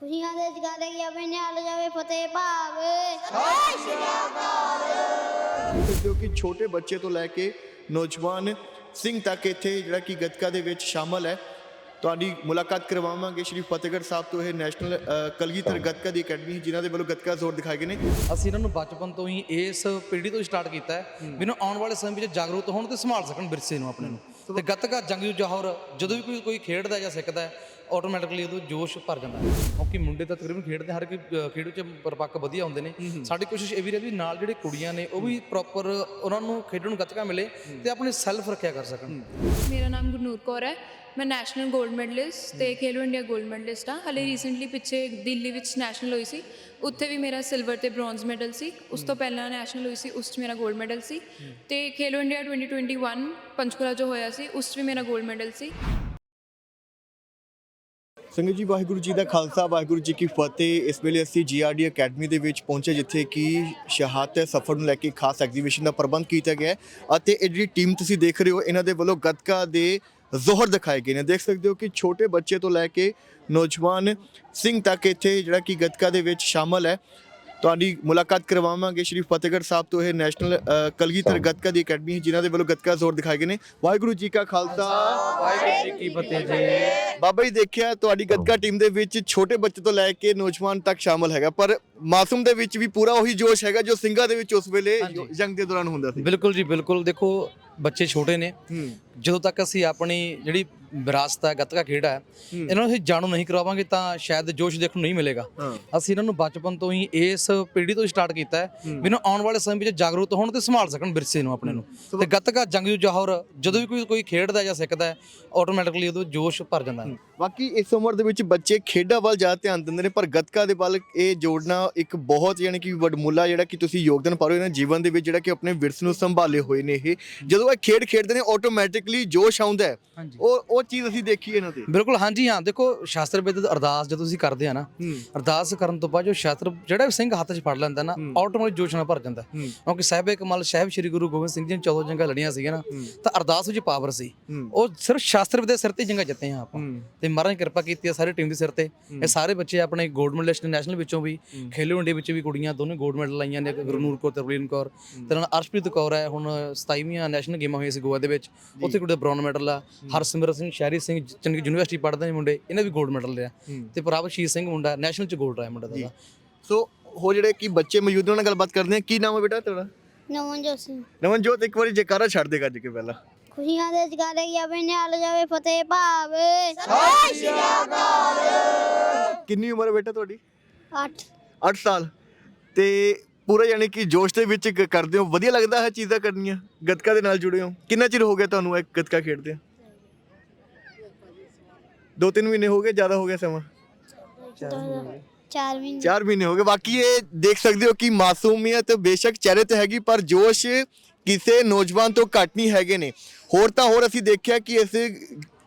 ਖੁਸ਼ੀਆਂ ਦੇ ਜਗਾਰੇ ਗਿਆ ਬਈ ਨਿਹਾਲ ਜਾਵੇ ਫਤਿਹ ਭਾਵੇ। ਸਕਦੇ ਹੋ ਕਿ ਛੋਟੇ ਬੱਚੇ ਤੋਂ ਲੈ ਕੇ ਨੌਜਵਾਨ ਸਿੰਘ ਤੱਕ ਇੱਥੇ ਜਿਹੜਾ ਕਿ ਗੱਤਕਾ ਦੇ ਵਿੱਚ ਸ਼ਾਮਲ ਹੈ। ਤੁਹਾਡੀ ਮੁਲਾਕਾਤ ਕਰਵਾਵਾਂਗੇ ਸ਼੍ਰੀ ਫਤਿਹਗੜ੍ਹ ਸਾਹਿਬ ਤੋਂ ਇਹ ਨੈਸ਼ਨਲ ਕਲਗੀਧਰ ਗੱਤਕਾ ਦੀ ਅਕੈਡਮੀ ਜਿਨ੍ਹਾਂ ਦੇ ਵੱਲੋਂ ਗੱਤਕਾ ਜ਼ੋਰ ਦਿਖਾਏ ਗਏ ਨੇ। ਅਸੀਂ ਇਹਨਾਂ ਨੂੰ ਬਚਪਨ ਤੋਂ ਹੀ ਇਸ ਪੀੜ੍ਹੀ ਤੋਂ ਸਟਾਰਟ ਕੀਤਾ ਹੈ। ਵੀ ਇਹਨੂੰ ਆਉਣ ਵਾਲੇ ਸਮੇਂ ਵਿੱਚ ਜਾਗਰੂਕ ਹੋਣ ਤੇ ਸੰਭਾਲ ਸਕਣ ਵਿਰਸੇ ਨੂੰ ਆਪਣੇ ਨੂੰ। ਤੇ ਗੱਤਕਾ ਜੰਗੀ ਜੋਹਰ ਜਦੋਂ ਵੀ ਕੋਈ ਕੋਈ ਖੇਡਦਾ ਜਾਂ ਸਿੱਖਦਾ ਹੈ ਆਟੋਮੈਟਿਕਲੀ ਉਹਦਾ ਜੋਸ਼ ਭਰ ਜਾਂਦਾ। ਹੈ ਕਿਉਂਕਿ ਮੁੰਡੇ ਤਾਂ ਤਕਰੀਬਨ ਖੇਡਦੇ ਹਰ ਕੋਈ ਖੇਡ ਵਿੱਚ ਪਰਪੱਕ ਵਧੀਆ ਹੁੰਦੇ ਨੇ। ਸਾਡੀ ਕੋਸ਼ਿਸ਼ ਇਹ ਵੀ ਰਹੀ ਵੀ ਨਾਲ ਜਿਹੜੇ ਕੁੜੀਆਂ ਨੇ ਉਹ ਵੀ ਪ੍ਰੋਪਰ ਉਹਨਾਂ ਨੂੰ ਖੇਡਣ ਨੂੰ ਗੱਤਕਾ ਮਿਲੇ ਤੇ ਆਪਣੇ ਸੈਲਫ ਰੱਖਿਆ ਕਰ ਸਕਣ। ਮੇਰਾ ਨਾਮ ਗੁਰਨੂਰ ਕੌਰ ਹੈ। ਮੈਂ ਨੈਸ਼ਨਲ 골ਡ ਮੈਡਲਿਸਟ ਤੇ ਖੇਲੋ ਇੰਡੀਆ 골ਡ ਮੈਡਲਿਸਟ ਹਾਂ। ਹਲੇ ਰੀਸੈਂਟਲੀ ਪਿੱਛੇ ਦਿੱਲੀ ਵਿੱਚ ਨੈਸ਼ਨਲ ਹੋਈ ਸੀ। ਉੱਥੇ ਵੀ ਮੇਰਾ ਸਿਲਵਰ ਤੇ ਬ੍ਰੌਂਜ਼ ਮੈਡਲ ਸੀ। ਉਸ ਤੋਂ ਪਹਿਲਾਂ ਨੈਸ਼ਨਲ ਹੋਈ ਸੀ ਉਸ 'ਚ ਮੇਰਾ 골ਡ ਮੈਡਲ ਸੀ ਤੇ ਖੇਲੋ ਇੰਡੀਆ 2021 ਪੰਚਕੁਲਾ ਜੋ ਹੋਇਆ ਸੀ ਉਸ 'ਚ ਵੀ ਮੇਰਾ 골ਡ ਮੈਡਲ ਸੀ। ਸੰਗਤ ਜੀ ਵਾਹਿਗੁਰੂ ਜੀ ਦਾ ਖਾਲਸਾ ਵਾਹਿਗੁਰੂ ਜੀ ਕੀ ਫਤਿਹ। ਇਸ ਵੇਲੇ ਅਸੀਂ ਜੀਆਰਡੀ ਅਕੈਡਮੀ ਦੇ ਵਿੱਚ ਪਹੁੰਚੇ ਜਿੱਥੇ ਕਿ ਸ਼ਹਾਦਤ ਸਫਰ ਨੂੰ ਲੈ ਕੇ ਖਾਸ ਐਗਜ਼ੀਬਿਸ਼ਨ ਦਾ ਪ੍ਰਬੰਧ ਕੀਤਾ ਗਿਆ ਹੈ। ਅਤੇ ਇਹ ਜਿਹੜੀ ਟੀਮ ਤੁਸੀਂ ਦੇਖ ਰਹੇ ਹੋ ਇਹਨਾਂ ਦੇ ਵੱਲੋਂ ਗੱਤਕਾ ਦੇ ਜ਼ੋਹਰ ਦਿਖਾਏ ਗਏ ਨੇ। ਦੇਖ ਸਕਦੇ ਹੋ ਕਿ ਛੋਟੇ ਬੱਚੇ ਤੋਂ ਲੈ ਕੇ ਨੌਜਵਾਨ ਸਿੰਘ ਤੱਕ ਇੱਥੇ ਜਿਹੜਾ ਕਿ ਗੱਤਕਾ ਦੇ ਵਿੱਚ ਸ਼ਾਮਲ ਹੈ। ਤੁਹਾਡੀ ਮੁਲਾਕਾਤ ਕਰਵਾਵਾਂਗੇ ਸ਼੍ਰੀ ਫਤਿਹਗੜ੍ਹ ਸਾਹਿਬ ਤੋਂ ਇਹ ਨੈਸ਼ਨਲ ਕਲਗੀਧਰ ਗੱਤਕਾ ਦੀ ਅਕੈਡਮੀ ਜਿਨ੍ਹਾਂ ਦੇ ਵੱਲੋਂ ਗੱਤਕਾ ਜ਼ੋਰ ਦਿਖਾਏ ਗਏ ਨੇ। ਵਾਹਿਗੁਰੂ ਜੀ ਕਾ ਖਾਲਸਾ। ਵਾਹਿਗੁਰੂ ਜੀ ਕੀ ਫਤਿਹ ਜੀ। ਬਾਬਾ ਜੀ ਦੇਖਿਆ ਤੁਹਾਡੀ ਗੱਤਕਾ ਟੀਮ ਦੇ ਵਿੱਚ ਛੋਟੇ ਬੱਚੇ ਤੋਂ ਲੈ ਕੇ ਨੌਜਵਾਨ ਤੱਕ ਸ਼ਾਮਲ ਹੈਗਾ ਪਰ ਮਾਸੂਮ ਦੇ ਵਿੱਚ ਵੀ ਪੂਰਾ ਉਹੀ ਜੋਸ਼ ਹੈਗਾ ਜੋ ਸਿੰਘਾਂ ਦੇ ਵਿੱਚ ਉਸ ਵੇਲੇ ਹਾਂਜੀ। ਜੰਗ ਦੇ ਦੌਰਾਨ ਹੁੰਦਾ ਸੀ। ਬਿਲਕੁਲ ਜੀ ਬਿਲਕੁਲ। ਦੇਖੋ ਬੱਚੇ ਛੋਟੇ ਨੇ। ਜਦੋਂ ਤੱਕ ਅਸੀਂ ਆਪਣੀ ਜਿਹੜੀ ਵਿਰਾਸਤ ਹੈ ਗੱਤਕਾ ਖੇਡ ਹੈ ਇਹਨਾਂ ਨੂੰ ਅਸੀਂ ਜਾਣੂ ਨਹੀਂ ਕਰਵਾਵਾਂਗੇ ਤਾਂ ਸ਼ਾਇਦ ਜੋਸ਼ ਦੇਖਣ ਨੂੰ ਨਹੀਂ ਮਿਲੇਗਾ। ਹਾਂ। ਅਸੀਂ ਇਹਨਾਂ ਨੂੰ ਬਚਪਨ ਤੋਂ ਹੀ ਇਸ ਪੀੜ੍ਹੀ ਤੋਂ ਸਟਾਰਟ ਕੀਤਾ ਹੈ। ਵੀ ਇਹਨੂੰ ਆਉਣ ਵਾਲੇ ਸਮੇਂ ਵਿੱਚ ਜਾਗਰੂਕ ਹੋਣ ਤੇ ਸੰਭਾਲ ਸਕਣ ਵਿਰਸੇ ਨੂੰ ਆਪਣੇ ਨੂੰ। ਤੇ ਗੱਤਕਾ ਜੰਗੀ ਜੋਹਰ ਜਦੋਂ ਵੀ ਕੋਈ ਕੋਈ ਖੇਡਦਾ ਜਾਂ ਸਿੱਖਦਾ ਹੈ ਆਟੋਮੈਟਿਕਲੀ ਉਹਦਾ ਜੋਸ਼ ਭਰ ਜਾਂਦਾ ਹੈ। ਬਾਕੀ ਇਸ ਉਮਰ ਦੇ ਵਿੱਚ ਬੱਚੇ ਖੇਡਾਂ ਵੱਲ ਜ਼ਿਆਦਾ ਧਿਆਨ ਦਿੰਦੇ ਨੇ ਪਰ ਗੱਤਕਾ ਦੇ ਵੱਲ ਇਹ ਜੋੜਨਾ ਇੱਕ ਬਹੁਤ ਯਾਨੀ ਕਿ ਵਡਮੁੱਲਾ ਜਿਹੜਾ ਕਿ ਤੁਸੀਂ ਯੋਗਦਾਨ ਪਾ ਰਹੇ ਹੋ ਇਹਨਾਂ ਜੀਵਨ ਦੇ ਵਿੱਚ ਜਿਹੜਾ ਕਿ ਆਪਣੇ ਵਿਰਸੇ ਨੂੰ ਸੰਭਾਲੇ ਹੋਏ ਨੇ ਇਹ। ਜਦੋਂ ਇਹ ਖੇਡ ਖੇਡਦੇ ਨੇ ਆਟੋਮੈਟਿਕਲੀ ਜੋਸ਼ ਆਉਂਦਾ ਹੈ। ਉਹ ਉਹ ਚੀਜ਼ ਅਸੀਂ ਦੇਖੀ ਇਹਨਾਂ ਤੇ। ਬਿਲਕੁਲ ਹਾਂਜੀ ਹਾਂ। ਦੇਖੋ ਸ਼ਾਸਤਰ ਵੇਦ ਅਰਦਾਸ ਜਦੋਂ ਤੁਸੀਂ ਕਰਦੇ ਆ ਨਾ ਅਰਦਾਸ ਕਰਨ ਤੋਂ ਬਾਅਦ ਜੋ ਸ਼ਾਸਤਰ ਜਿਹੜਾ ਵੀ ਸਿੰਘ ਹੱਥ 'ਚ ਫੜ ਲੈਂਦਾ ਨਾ ਆਟੋਮੈਟਿਕ ਜੋਸ਼ ਨਾਲ ਭਰ ਜਾਂਦਾ। ਕਿਉਂਕਿ ਸਾਹਿਬੇ ਕਮਾਲ ਸਾਹਿਬ ਸ੍ਰੀ ਗੁਰੂ ਗੋਬਿੰਦ ਸਿੰਘ ਜੀ ਨੇ 14 ਜੰਗਾਂ ਲੜੀਆਂ ਸੀਗੀਆਂ ਨਾ ਤਾਂ ਅਰਦਾਸ ਵਿੱਚ ਪਾਵਰ ਸੀ। ਉਹ ਸਿਰਫ ਸ਼ਾਸਤਰ ਦੇ ਸਿਰ ਤੇ ਜੰਗਾਂ ਜਿੱਤੇ ਆ ਆਪਾਂ। ਤੇ ਮਹਾਰਾਜ ਨੇ ਕਿਰਪਾ ਕੀਤੀ ਹੈ ਸਾਰੀ ਟੀਮ ਦੇ ਸਿਰ ਤੇ। ਇਹ ਸਾਰੇ ਬੱਚੇ ਆਪਣੇ ਗੋਲਡ ਮੈਡਲਿਸਟ ਨੈਸ਼ਨਲ ਵਿੱਚੋਂ ਵੀ ਖੇਲੋ ਇੰਡੀਆ ਵਿੱਚ ਵੀ ਕੁੜੀਆਂ ਦੋਨੇ ਗੋਲਡ ਮੈਡਲ ਲਾਈਆਂ ਨੇ ਗੁਰਨੂਰ ਕੌਰ ਤੇ ਰਵਲੀਨ ਕੌਰ ਤੇ ਨਾਲ ਅਰਸ਼ਪ੍ਰੀਤ ਕੌਰ ਹੈ। ਹੁਣ 27ਵੀਆਂ ਨੈਸ਼ਨਲ ਗੇਮਾਂ ਹੋਈਆਂ ਸੀ ਗੋਆ ਦੇ ਵਿੱਚ। ਉੱਥੇ ਕੁੜੀ ਬ੍ਰੌਨ ਮੈਡਲ ਆ। ਹਰਸਿਮਰਤ ਸਿੰਘ ਸ਼ਹਿਰੀ ਸਿੰਘ ਚੰਗੀ ਯੂਨੀਵਰਸਿਟੀ ਪੜ੍ਹਦੇ ਨੇ ਮੁੰਡੇ ਇਹਨੇ ਵੀ ਗੋਲਡ ਮੈਡਲ ਲਿਆ। ਤੇ ਪ੍ਰਭਸ਼ੀਰ ਸਿੰਘ ਮੁੰਡਾ ਨੈਸ਼ਨਲ ਚ ਗੋਲਡ ਆਇਆ ਮੁੰਡਾ ਦਾ ਸੋ ਉਹ ਜਿਹੜੇ ਕਿ ਬੱਚੇ ਮੌਜੂਦ ਨੇ ਉਹਨਾਂ ਨਾਲ ਗੱਲਬਾਤ ਕਰਦੇ ਆ ਕੀ ਨਾਮ ਹੈ ਬੇਟਾ ਤੁਹਾਡਾ? ਨਵਨਜੋਤ ਸਿੰਘ। ਨਵਨਜੋਤ ਇੱਕ ਵਾਰੀ ਜੈਕਾਰਾ ਛੱਡ ਦੇ ਗੱਜ ਕੇ ਪਹਿਲਾਂ। ਖੁਸ਼ੀਆਂ ਦੇ ਜਗਾਰੇ ਨਿਹਾਲ ਜਾਵੇ ਫਤਿਹ ਭਾਵੇ। ਕਿੰਨੀ ਉਮਰ ਹੈ ਬੇਟਾ ਤੁਹਾਡੀ? 8 8 ਸਾਲ। ਤੇ ਪੂਰਾ ਯਾਨੀ ਕਿ ਜੋਸ਼ ਦੇ ਵਿੱਚ ਕਰਦੇ ਹੋ ਵਧੀਆ ਲੱਗਦਾ ਹੈ ਚੀਜ਼ਾਂ ਕਰਨੀਆਂ? ਗੱਤਕਾ ਦੇ ਨਾਲ ਜੁੜੇ ਹੋ। ਕਿੰਨਾ ਚਿਰ ਹੋ ਗਿਆ ਤੁਹਾਨੂੰ ਇਹ ਗੱਤਕਾ ਖੇਡਦੇ ਦੋ ਤਿੰਨ ਮਹੀਨੇ ਹੋ ਗਏ ਜ਼ਿਆਦਾ ਹੋ ਗਿਆ ਸਮਾਂ? 4 ਮਹੀਨੇ। 4 ਮਹੀਨੇ ਹੋ ਗਏ। ਬਾਕੀ ਇਹ ਦੇਖ ਸਕਦੇ ਹੋ ਕਿ ਮਾਸੂਮੀਅਤ ਬੇਸ਼ੱਕ ਚਿਹਰੇ ਤੇ ਹੈਗੀ ਪਰ ਜੋਸ਼ ਕਿਸੇ ਨੌਜਵਾਨ ਤੋਂ ਘੱਟ ਨਹੀਂ ਹੈਗੇ ਨੇ। ਹੋਰ ਤਾਂ ਹੋਰ ਅਸੀਂ ਦੇਖਿਆ ਕਿ ਇਸ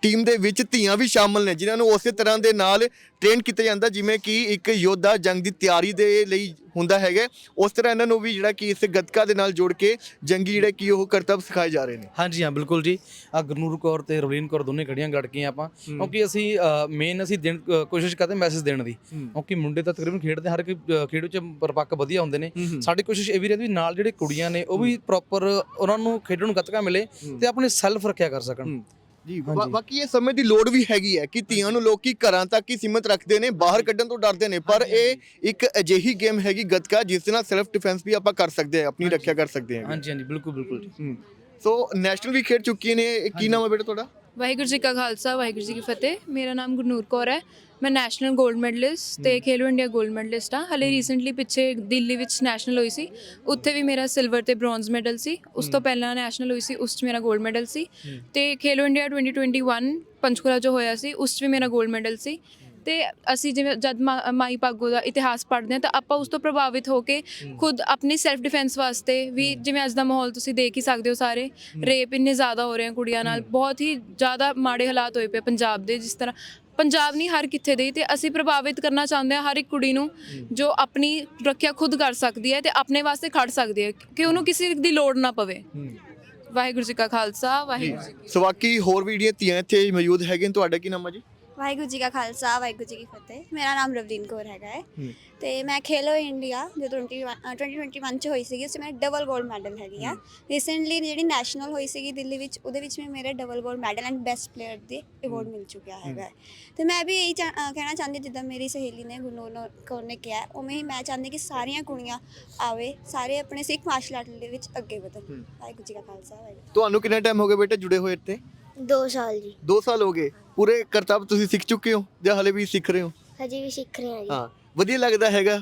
ਟੀਮ ਦੇ ਵਿੱਚ ਧੀਆਂ ਵੀ ਸ਼ਾਮਲ ਨੇ ਜਿਨ੍ਹਾਂ ਨੂੰ ਉਸੇ ਤਰ੍ਹਾਂ ਦੇ ਨਾਲ ਟ੍ਰੇਨ ਕੀਤਾ ਜਾਂਦਾ ਜਿਵੇਂ ਕਿ ਇੱਕ ਯੋਧਾ ਜੰਗ ਦੀ ਤਿਆਰੀ ਦੇ ਲਈ ਹੁੰਦਾ ਹੈਗਾ। ਉਸ ਤਰ੍ਹਾਂ ਇਹਨਾਂ ਨੂੰ ਵੀ ਜਿਹੜਾ ਕਿ ਇਸ ਗੱਤਕਾ ਦੇ ਨਾਲ ਜੋੜ ਕੇ ਜੰਗੀ ਜਿਹੜੇ ਕਿ ਉਹ ਕਰਤੱਵ ਸਿਖਾਏ ਜਾ ਰਹੇ ਨੇ। ਹਾਂਜੀ ਹਾਂ ਬਿਲਕੁਲ ਜੀ। ਆ ਗੁਰਨੂਰ ਕੌਰ ਤੇ ਰਵਲੀਨ ਕੌਰ ਦੋਨੇ ਖੜੀਆਂ ਗੜ ਕੇ ਆਪਾਂ। ਕਿਉਂਕਿ ਅਸੀਂ ਮੇਨ ਅਸੀਂ ਅ, ਕੋਸ਼ਿਸ਼ ਕਰਦੇ ਮੈਸੇਜ ਦੇਣ ਦੀ। ਕਿਉਂਕਿ ਮੁੰਡੇ ਤਾਂ ਤਕਰੀਬਨ ਖੇਡਦੇ ਹਰ ਅ, ਖੇਡ ਵਿੱਚ ਪਰਪੱਕ ਵਧੀਆ ਹੁੰਦੇ ਨੇ। ਸਾਡੀ ਕੋਸ਼ਿਸ਼ ਇਹ ਵੀ ਰਹੀ ਵੀ ਨਾਲ ਜਿਹੜੇ ਕੁੜੀਆਂ ਨੇ ਉਹ ਵੀ ਪ੍ਰੋਪਰ ਉਹਨਾਂ ਨੂੰ ਖੇਡਣ ਨੂੰ ਗੱਤਕਾ ਮਿਲੇ ਤੇ ਆਪਣੇ ਸੈਲਫ ਰੱਖਿਆ ਕਰ ਸਕਣ। ਜੀ ਬਾ- ਬਾਕੀ ਇਹ ਸਮੇਂ ਦੀ ਲੋੜ ਵੀ ਹੈਗੀ ਹੈ ਕਿ ਧੀਆਂ ਨੂੰ ਲੋਕੀ ਘਰਾਂ ਤੱਕ ਹੀ ਸੀਮਿਤ ਰੱਖਦੇ ਨੇ ਬਾਹਰ ਕੱਢਣ ਤੋਂ ਡਰਦੇ ਨੇ ਪਰ ਇਹ ਇੱਕ ਅਜਿਹੀ ਗੇਮ ਹੈਗੀ ਗੱਤਕਾ ਜਿਸ ਦੇ ਨਾਲ ਸੈਲਫ ਡਿਫੈਂਸ ਵੀ ਆਪਾਂ ਕਰ ਸਕਦੇ ਹਾਂ ਆਪਣੀ ਰੱਖਿਆ ਕਰ ਸਕਦੇ ਹਾਂ। ਹਾਂਜੀ ਹਾਂਜੀ ਬਿਲਕੁਲ ਬਿਲਕੁਲ ਹੂੰ। ਸੋ ਨੈਸ਼ਨਲ ਵੀ ਖੇਡ ਚੁੱਕੀ ਨੇ ਇਹ ਕੀ ਨਾਮ ਹੈ ਬੇਟਾ ਤੁਹਾਡਾ? ਵਾਹਿਗੁਰੂ ਜੀ ਕਾ ਖਾਲਸਾ ਵਾਹਿਗੁਰੂ ਜੀ ਕੀ ਫਤਿਹ। ਮੇਰਾ ਨਾਮ ਗੁਰਨੂਰ ਕੌਰ ਹੈ। ਮੈਂ ਨੈਸ਼ਨਲ 골ਡ ਮੈਡਲਿਸਟ ਤੇ ਖੇਲੋ ਇੰਡੀਆ 골ਡ ਮੈਡਲਿਸਟ ਹਾਂ। ਹਲੇ ਰੀਸੈਂਟਲੀ ਪਿੱਛੇ ਦਿੱਲੀ ਵਿੱਚ ਨੈਸ਼ਨਲ ਹੋਈ ਸੀ। ਉੱਥੇ ਵੀ ਮੇਰਾ ਸਿਲਵਰ ਤੇ ਬ੍ਰੌਂਜ਼ ਮੈਡਲ ਸੀ। ਉਸ ਤੋਂ ਪਹਿਲਾਂ ਨੈਸ਼ਨਲ ਹੋਈ ਸੀ ਉਸ 'ਚ ਮੇਰਾ 골ਡ ਮੈਡਲ ਸੀ ਤੇ ਖੇਲੋ ਇੰਡੀਆ 2021 ਪੰਚਕੁਲਾ ਜੋ ਹੋਇਆ ਸੀ ਉਸ 'ਚ ਵੀ ਮੇਰਾ 골ਡ ਮੈਡਲ ਸੀ ਤੇ ਅਸੀਂ ਜਿਵੇਂ ਜਦ ਮਾਈ ਪਾਗੋ ਦਾ ਇਤਿਹਾਸ ਪੜ੍ਹਦੇ ਹਾਂ ਤਾਂ ਆਪਾਂ ਉਸ ਤੋਂ ਪ੍ਰਭਾਵਿਤ ਹੋ ਕੇ ਖੁਦ ਆਪਣੀ ਸੈਲਫ ਡਿਫੈਂਸ ਵਾਸਤੇ ਵੀ ਜਿਵੇਂ ਅੱਜ ਦਾ ਮਾਹੌਲ ਤੁਸੀਂ ਦੇਖ ਹੀ ਸਕਦੇ ਹੋ ਸਾਰੇ ਰੇਪ ਇੰਨੇ ਜ਼ਿਆਦਾ ਹੋ ਰਹੇ ਆ ਕੁੜੀਆਂ ਨਾਲ। ਬਹੁਤ ਹੀ ਜ਼ਿਆਦਾ ਮਾੜੇ ਹਾਲਾਤ ਹੋਏ ਪਏ ਪੰਜਾਬ ਦੇ ਜਿਸ ਤਰ੍ਹਾਂ ਪੰਜਾਬ ਨਹੀਂ ਹਰ ਕਿੱਥੇ ਦੇ ਤੇ ਅਸੀਂ ਪ੍ਰਭਾਵਿਤ ਕਰਨਾ ਚਾਹੁੰਦੇ ਹਾਂ ਹਰ ਇੱਕ ਕੁੜੀ ਨੂੰ ਜੋ ਆਪਣੀ ਰੱਖਿਆ ਖੁਦ ਕਰ ਸਕਦੀ ਹੈ ਤੇ ਆਪਣੇ ਵਾਸਤੇ ਖੜ ਸਕਦੀ ਹੈ ਕਿ ਉਹਨੂੰ ਕਿਸੇ ਦੀ ਲੋੜ ਨਾ ਪਵੇ। ਵਾਹਿਗੁਰੂ ਜੀ ਕਾ ਖਾਲਸਾ ਵਾਹਿਗੁਰੂ ਜੀ ਕੀ ਸੋ ਬਾਕੀ ਹੋਰ ਵੀ ਜਿਹੜੀਆਂ ਧੀਆਂ ਇੱਥੇ ਮੌਜੂਦ ਹੈਗੇ ਨੇ ਤੁਹਾਡਾ ਕੀ ਨਾਮ ਹੈ ਜੀ? ਵਾਹਿਗੁਰੂ ਜੀ ਕਾ ਖਾਲਸਾ ਵਾਹਿਗੁਰੂ ਜੀ ਕੀ ਫਤਿਹ। ਮੇਰਾ ਨਾਮ ਰਵਦੀਨ ਕੌਰ ਹੈਗਾ ਹੈ। ਹੂੰ। ਤੇ ਮੈਂ ਖੇਲੋ ਇੰਡੀਆ ਜੋ 21 ਅ, 2021 ਚ ਹੋਈ ਸੀਗੀ ਉਸ 'ਚ ਮੇਰਾ ਡਬਲ 골ਡ ਮੈਡਲ ਹੈਗੀ ਆ। ਰੀਸੈਂਟਲੀ ਜਿਹੜੀ ਨੈਸ਼ਨਲ ਹੋਈ ਸੀਗੀ ਦਿੱਲੀ ਵਿੱਚ ਉਹਦੇ ਵਿੱਚ ਵੀ ਮੇਰੇ ਡਬਲ 골ਡ ਮੈਡਲ ਐਂਡ ਬੈਸਟ ਪਲੇਅਰ ਦੇ ਅਵਾਰਡ ਮਿਲ ਚੁੱਕਿਆ ਹੈਗਾ ਹੈ। ਤੇ ਮੈਂ ਵੀ ਇਹੀ ਚਾ- ਅ, ਕਹਿਣਾ ਚਾਹੁੰਦੀ ਹਾਂ, ਜਿੱਦਾਂ ਮੇਰੀ ਸਹੇਲੀ ਨੇ ਗੁਰਨੂਰ ਕੌਰ ਨੇ ਕਿਹਾ ਹੈ, ਉਵੇਂ ਹੀ ਮੈਂ ਚਾਹੁੰਦੀ ਕਿ ਸਾਰੀਆਂ ਕੁੜੀਆਂ ਆਵੇ ਸਾਰੇ ਆਪਣੇ ਸਿੱਖ ਮਾਰਸ਼ਲ ਆਰਟ ਦੇ ਵਿੱਚ ਅੱਗੇ ਵਧਣ। ਵਾਹਿਗੁਰੂ ਜੀ ਕਾ ਖਾਲਸਾ ਵਾਹਿਗੁਰੂ ਤੁਹਾਨੂੰ ਕਿੰਨਾ ਟਾਈਮ ਹੋ ਗਿਆ ਬੇਟਾ ਜੁੜੇ ਹੋਏ ਇੱਥੇ? 2 ਸਾਲ ਜੀ। 2 ਸਾਲ ਹੋ ਗਏ। ਪੂਰੇ ਕਰਤੱਵ ਤੁਸੀਂ ਸਿੱਖ ਚੁੱਕੇ ਹੋ ਜਾਂ ਹਲੇ ਵੀ ਸਿੱਖ ਰਹੇ ਹੋ? ਹਜੇ ਵੀ ਸਿੱਖ ਰਹੇ ਹਾਂ ਜੀ। ਹਾਂ ਵਧੀਆ ਲੱਗਦਾ ਹੈਗਾ।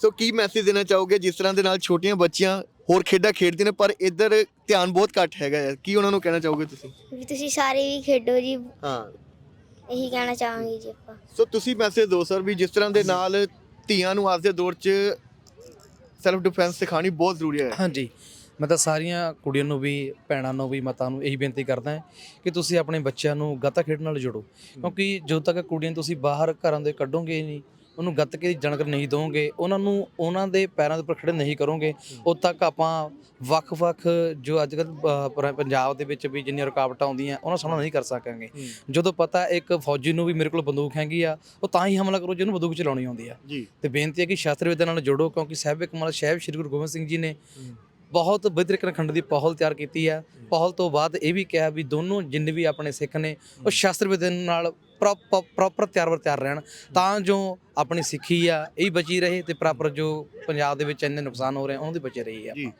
ਸੋ ਕੀ ਮੈਸੇਜ ਦੇਣਾ ਚਾਹੋਗੇ ਜਿਸ ਤਰ੍ਹਾਂ ਦੇ ਨਾਲ ਛੋਟੀਆਂ ਬੱਚੀਆਂ ਹੋਰ ਖੇਡਾਂ ਖੇਡਦੀਆਂ ਨੇ ਪਰ ਇੱਧਰ ਧਿਆਨ ਬਹੁਤ ਘੱਟ ਹੈਗਾ ਹੈ। ਕੀ ਉਹਨਾਂ ਨੂੰ ਕਹਿਣਾ ਚਾਹੋਗੇ ਤੁਸੀਂ? ਵੀ ਤੁਸੀਂ ਸਾਰੇ ਵੀ ਖੇਡੋ ਜੀ। ਹਾਂ। ਇਹੀ ਕਹਿਣਾ ਚਾਹਾਂਗੇ ਜੀ ਆਪਾਂ। ਸੋ ਤੁਸੀਂ ਮੈਸੇਜ ਦਿਓ ਸਰ ਵੀ ਜਿਸ ਤਰ੍ਹਾਂ ਦੇ ਨਾਲ ਧੀਆਂ ਨੂੰ ਅੱਜ ਦੇ ਦੌਰ 'ਚ ਸੈਲਫ ਡਿਫੈਂਸ ਸਿਖਾਣੀ ਬਹੁਤ ਜ਼ਰੂਰੀ ਹੈ। ਹਾਂਜੀ। ਮੈਂ ਤਾਂ ਸਾਰੀਆਂ ਕੁੜੀਆਂ ਨੂੰ ਵੀ ਭੈਣਾਂ ਨੂੰ ਵੀ ਮਾਤਾ ਨੂੰ ਇਹੀ ਬੇਨਤੀ ਕਰਦਾ ਹਾਂ ਕਿ ਤੁਸੀਂ ਆਪਣੇ ਬੱਚਿਆਂ ਨੂੰ ਗੱਤਾ ਖੇਡ ਨਾਲ ਜੋੜੋ। ਕਿਉਂਕਿ ਜਦੋਂ ਤੱਕ ਕੁੜੀਆਂ ਤੁਸੀਂ ਬਾਹਰ ਘਰਾਂ ਦੇ ਕੱਢੋਗੇ ਨਹੀਂ ਉਹਨੂੰ ਗੱਤਕੇ ਦੀ ਜਾਣਕਾਰੀ ਨਹੀਂ ਦੋਗੇ ਉਹਨਾਂ ਨੂੰ ਉਹਨਾਂ ਦੇ ਪੈਰਾਂ ਦੇ ਉੱਪਰ ਖੜੇ ਨਹੀਂ ਕਰੋਗੇ ਉਦ ਤੱਕ ਆਪਾਂ ਵੱਖ-ਵੱਖ ਜੋ ਅੱਜ ਕੱਲ੍ਹ ਪੰਜਾਬ ਦੇ ਵਿੱਚ ਵੀ ਜਿੰਨੀਆਂ ਰੁਕਾਵਟਾਂ ਆਉਂਦੀਆਂ ਉਹਨਾਂ ਸਾਹਮਣਾ ਨਹੀਂ ਕਰ ਸਕਾਂਗੇ। ਜਦੋਂ ਪਤਾ ਇੱਕ ਫੌਜੀ ਨੂੰ ਵੀ ਮੇਰੇ ਕੋਲ ਬੰਦੂਕ ਹੈਗੀ ਆ ਉਹ ਤਾਂ ਹੀ ਹਮਲਾ ਕਰੋ ਜਿਹਨੂੰ ਬੰਦੂਕ ਚਲਾਉਣੀ ਆਉਂਦੀ ਆ। ਤੇ ਬੇਨਤੀ ਹੈ ਕਿ ਸ਼ਾਸਤਰ ਵਿਦਿਆ ਨਾਲ ਜੋੜੋ ਕਿਉਂਕਿ ਸਾਹਿਬ ਕਮਲ ਸਾਹਿਬ ਸ੍ਰੀ ਗੁਰੂ ਗੋਬਿੰਦ ਸਿੰਘ ਜੀ ਨੇ ਬਹੁਤ ਵਧੀਆ ਤਰੀਕੇ ਨਾਲ ਖੰਡ ਦੀ ਪਹਲ ਤਿਆਰ ਕੀਤੀ ਹੈ। ਪਹਲ ਤੋਂ ਬਾਅਦ ਇਹ ਵੀ ਕਿਹਾ ਵੀ ਦੋਨੋਂ ਜਿੰਨੇ ਵੀ ਆਪਣੇ ਸਿੱਖ ਨੇ ਉਹ ਸ਼ਾਸਤਰ ਵਿਦਿਆ ਨਾਲ ਪ੍ਰੋਪਰ ਤਿਆਰ ਬਰ ਤਿਆਰ ਰਹਿਣ। ਤਾਂ ਜੋ ਆਪਣੀ ਸਿੱਖੀ ਆ ਇਹ ਬਚੀ ਰਹੇ ਤੇ ਪ੍ਰੋਪਰ ਜੋ ਪੰਜਾਬ ਦੇ ਵਿੱਚ ਇੰਨੇ ਨੁਕਸਾਨ ਹੋ ਰਹੇ ਉਹਨਾਂ ਦੇ ਬਚੇ ਰਹੀ ਆ। ਜੀ।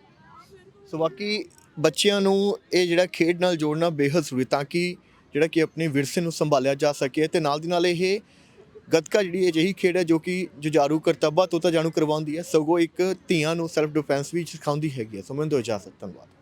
ਸੋ ਬਾਕੀ ਬੱਚਿਆਂ ਨੂੰ ਇਹ ਜਿਹੜਾ ਖੇਡ ਨਾਲ ਜੋੜਨਾ ਬੇਹੱਦ ਜ਼ਰੂਰੀ ਤਾਂ ਕਿ ਜਿਹੜਾ ਕਿ ਆਪਣੇ ਵਿਰਸੇ ਨੂੰ ਸੰਭਾਲਿਆ ਜਾ ਸਕੇ ਤੇ ਨਾਲ ਦੀ ਨਾਲ ਇਹ ਗੱਤਕਾ ਜਿਹੜੀ ਅਜਿਹੀ ਖੇਡ ਹੈ ਜੋ ਕਿ ਜੁਝਾਰੂ ਕਰਤੱਵਾਂ ਤੋਂ ਤਾਂ ਜਾਣੂ ਕਰਵਾਉਂਦੀ ਹੈ, ਸਗੋਂ ਇੱਕ ਧੀਆਂ ਨੂੰ ਸੈਲਫ ਡਿਫੈਂਸ ਵੀ ਸਿਖਾਉਂਦੀ ਹੈਗੀ ਹੈ। ਸੋ ਮੈਨੂੰ ਦੋ ਇਜਾਜ਼ਤ ਧੰਨਵਾਦ।